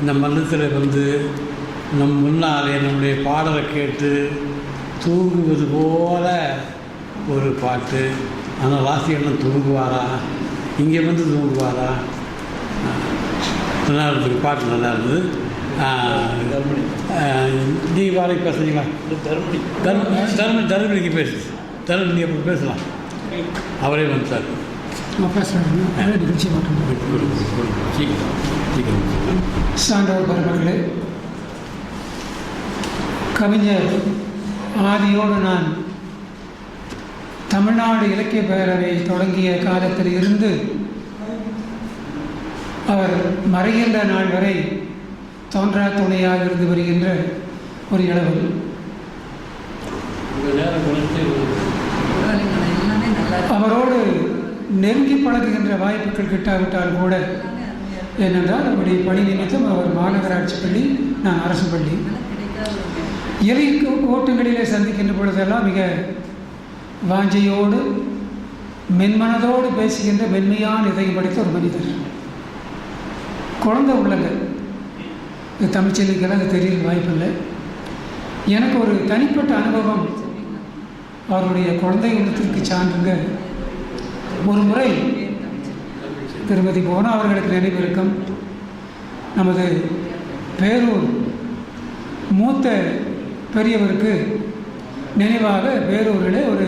இந்த மன்றத்தில் வந்து நம் முன்னால் நம்முடைய பாடலை கேட்டு தூங்குவது போல ஒரு பாட்டு. ஆனால் வாசிகள்லாம் தூங்குவாரா? இங்கே வந்து தூங்குவாரா? நல்லா இருந்தது பாட்டு நல்லா இருந்தது நீ வாடகை பேசுறீங்களா? தர்மடி தர்ம தர்ம தர்மலிக்கு பேசு. தர்ம நீ அப்புறம் பேசலாம். அவரே வந்துட்டார் நான் பேசுகிறேன் நிகழ்ச்சி மட்டும் சான்றோர் பெருமக்களே கவிஞர் ஆதியோடு நான் தமிழ்நாடு இலக்கிய பேரவை தொடங்கிய காலத்தில் இருந்து அவர் மறைகின்ற நாள் வரை தோன்றா துணையாக இருந்து வருகின்ற ஒரு இளவல் நல்லா. அவரோடு நெருங்கி பழகுகின்ற வாய்ப்புகள் கிட்டாவிட்டால் கூட ஏனென்றால் அவருடைய பணி நிமித்தம் அவர் மாநகராட்சி பள்ளி நான் அரசு பள்ளி. இதெல்லாம் கிடைக்காத இறை சந்திக்கின்ற பொழுதெல்லாம் மிக வாஞ்சையோடு மென்மனதோடு பேசுகின்ற மென்மையான இதயம் படைத்த ஒரு மனிதர். குழந்தை உள்ளங்க. இது தமிழ்ச்செல்விக்கெல்லாம் அது தெரிய வாய்ப்பில்லை. எனக்கு ஒரு தனிப்பட்ட அனுபவம். அவருடைய குழந்தை உள்ளத்திற்கு சான்றுங்க. ஒரு முறை திருமதி போனா அவர்களுக்கு நினைவு இருக்கும். நமது பேரூர் மூத்த பெரியவருக்கு நினைவாக பேரூரில் ஒரு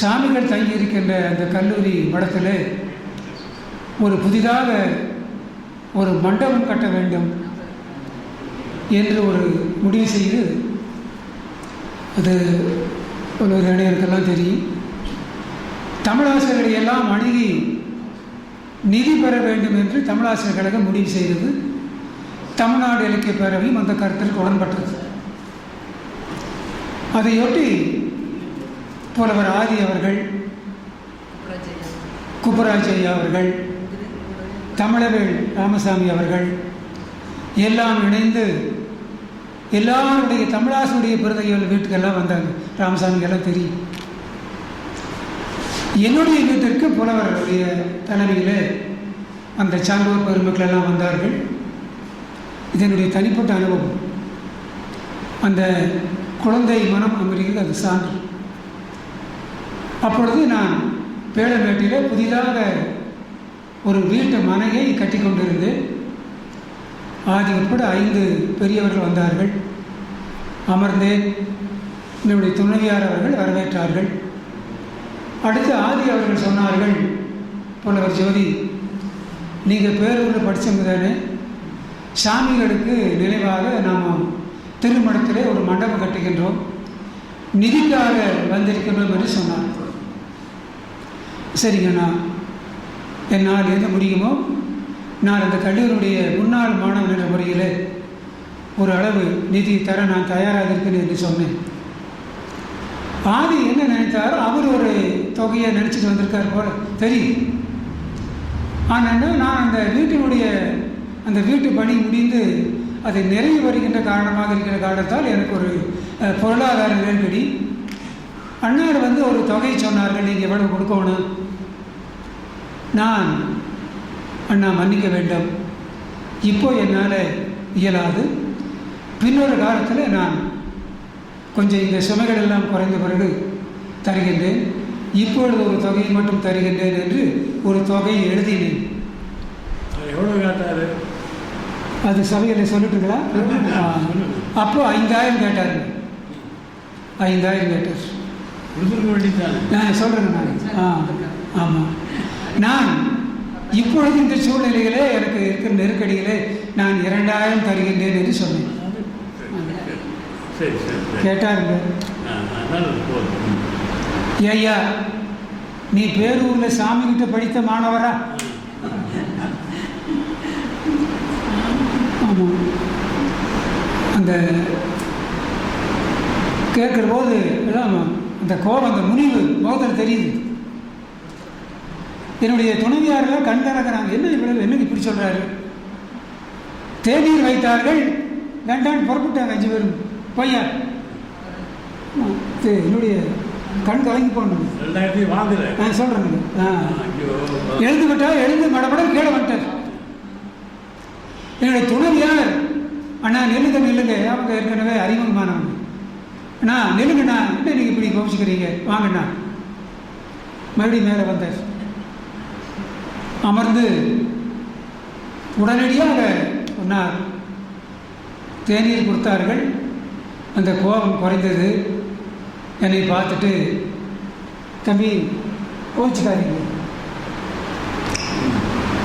சாமிகள் தங்கியிருக்கின்ற அந்த கல்லூரி மடத்தில் ஒரு புதிதாக ஒரு மண்டபம் கட்ட வேண்டும் என்று ஒரு முடிவு செய்து அது ஒரு இளைஞருக்கெல்லாம் தெரியும். தமிழாசிரியர்களை எல்லாம் அணுகி நிதி பெற வேண்டும் என்று தமிழாசிரியர் கழகம் முடிவு செய்தது. தமிழ்நாடு இலக்கிய பேரவையும் அந்த கருத்திற்கு உடன்பட்டது. அதையொட்டி புலவர் ஆதி அவர்கள் புரட்சிகள். அவர்கள் தமிழர்கள் ராமசாமி அவர்கள் எல்லாம் இணைந்து எல்லாருடைய தமிழாசனுடைய பிறந்தைகள் வீட்டுக்கெல்லாம் வந்தாங்க. ராமசாமிக்கெல்லாம் தெரியும். என்னுடைய வீட்டிற்கு புலவர்களுடைய தலைமையில் அந்த சான்றோர் பெருமக்கள் எல்லாம் வந்தார்கள். இது என்னுடைய தனிப்பட்ட அனுபவம். அந்த குழந்தை மனம் அமர்கிறது அது சான்று. அப்பொழுது நான் பேளமேட்டில் புதிதாக ஒரு வீட்டு மனையை கட்டி கொண்டிருந்தேன் ஆதி உட்பட ஐந்து பெரியவர்கள் வந்தார்கள். அமர்ந்தேன். என்னுடைய துணைவியார் அவர்கள் வரவேற்றார்கள். அடுத்து ஆதி அவர்கள் சொன்னார்கள் புலவர் ஜோதி நீங்கள் பேரூரில் படித்தவங்க தானே சாமிகளுக்கு நினைவாக நாம் திருமணத்திலே ஒரு மண்டபம் கட்டுகின்றோம். நிதிக்காக வந்திருக்கின்றோம் என்று சொன்னார். சரிங்கண்ணா என்னால் எது முடியுமோ? நான் அந்த கல்லூரியுடைய முன்னாள் மாணவன் என்ற முறையில் ஒரு அளவு நிதி தர நான் தயாராக இருக்கிறேன் என்று சொன்னேன். ஆதி என்ன நினைத்தாரோ? அவர் ஒரு தொகையை நினச்சிட்டு வந்திருக்கார் போல. தெரியும் ஆனால் நான் அந்த வீட்டினுடைய அந்த வீட்டு பணி முடிந்து அது நிறைவு வருகின்ற காரணமாக இருக்கிற காரணத்தால் எனக்கு ஒரு பொருளாதார நெருக்கடி. அண்ணாடு வந்து ஒரு தொகை சொன்னார்கள் நீங்கள் எவ்வளவு கொடுக்கணும்? நான் அண்ணா மன்னிக்க வேண்டும். இப்போ என்னால் இயலாது. பின்னொரு காலத்தில் நான் கொஞ்சம் இந்த சுமைகள் எல்லாம் குறைந்த பிறகு தருகின்றேன். இப்பொழுது ஒரு தொகையை மட்டும் தருகின்றேன் என்று ஒரு தொகையை எழுதினேன். எவ்வளோ கேட்டார்? அது சபையில் சொல்லிட்டுங்களா அப்போ ஐந்தாயிரம் கேட்டார். ஐந்தாயிரம் கேட்டார். நான் சொல்கிறேன் நான். ஆ ஆமாம் நான் இப்பொழுது இந்த சூழ்நிலையிலே எனக்கு இருக்கிற நெருக்கடியிலே நான் இரண்டாயிரம் தருகின்றேன் என்று சொன்னேன். கேட்டாருங்க. ஐயா நீ பேரூரில் சாமி கிட்ட படித்த மாணவரா? ஆமாம் அந்த கேட்குற போது எல்லாம் அந்த கோபம் அந்த முனிவு மோதல் தெரியுது. என்னுடைய துணைவியார்கள் கண் கலக்கிறாங்க என்ன இவ்வளவு என்ன இப்படி சொல்கிறாரு தேநீர் வைத்தார்கள் வேண்டான்னு புறப்பட்டாங்க அஞ்சு பேரும். பையன் என்னுடைய கண் கலங்கி போகணும். ரெண்டாயிரத்தி சொல்கிறேங்க ஆ ஐயோ. எழுந்து விட்டா எழுந்து மடமடம் கீழே வந்துட்டார் என்னுடைய துணைவியார் அண்ணா நில்லுங்க நில்லுங்க. அவங்க ஏற்கனவே அறிமுகமானவங்க. அண்ணா நில்லுங்கண்ணா என்ன நீங்கள் இப்படி கோபிச்சுக்கிறீங்க? வாங்கண்ணா மறுபடியும் மேலே வந்தார் அமர்ந்து உடனடியாக சொன்னார் தேநீர் கொடுத்தார்கள். அந்த கோபம் குறைந்தது. என்னை பார்த்துட்டு தம்பி கோச்சிக்காதீங்க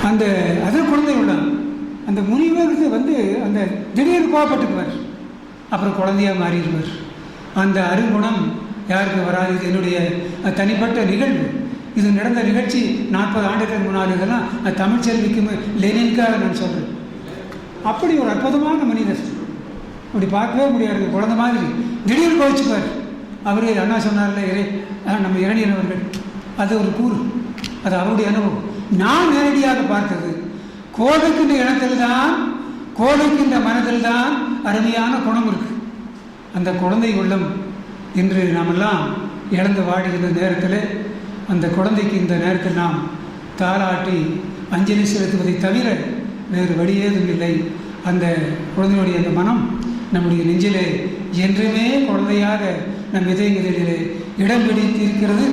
அந்த அது குழந்தை உள்ளான் அந்த முனிவருக்கு வந்து அந்த திடீர் கோவப்பட்டுக்குவார். அப்புறம் குழந்தையா மாறிடுவார். அந்த அருங்குணம் யாருக்கு வராது. இது என்னுடைய தனிப்பட்ட நிகழ்வு. இது நடந்த நிகழ்ச்சி நாற்பது ஆண்டுகளுக்கு முன்னாடி இதெல்லாம் அது லெனின்காக நான் சொல்கிறேன் அப்படி ஒரு அற்புதமான மனிதர். அப்படி பார்க்கவே முடியாது. குழந்தை மாதிரி திடீர் கோவிச்சுப்பார் அவரே அண்ணா சொன்னார்ல இறை நம்ம இரணியன் அவர்கள். அது ஒரு கூறு. அது அவருடைய அனுபவம். நான் நேரடியாக பார்த்தது கோதைக்கின்ற இனத்தில் தான் கோதைக்கின்ற மனதில் தான் அருமையான குணம் இருக்கு. அந்த குழந்தை உள்ளம் இன்று நாமெல்லாம் இழந்து வாடுகின்ற நேரத்தில் அந்த குழந்தைக்கு இந்த நேரத்தில் நாம் தாளாட்டி அஞ்சலி செலுத்துவதை தவிர வேறு வழி ஏதும் இல்லை. அந்த குழந்தையுடைய அந்த மனம் நம்முடைய நெஞ்சிலே என்றுமே குழந்தையாக நம் இதயங்களிலே இடம் பிடித்திருக்கிறது.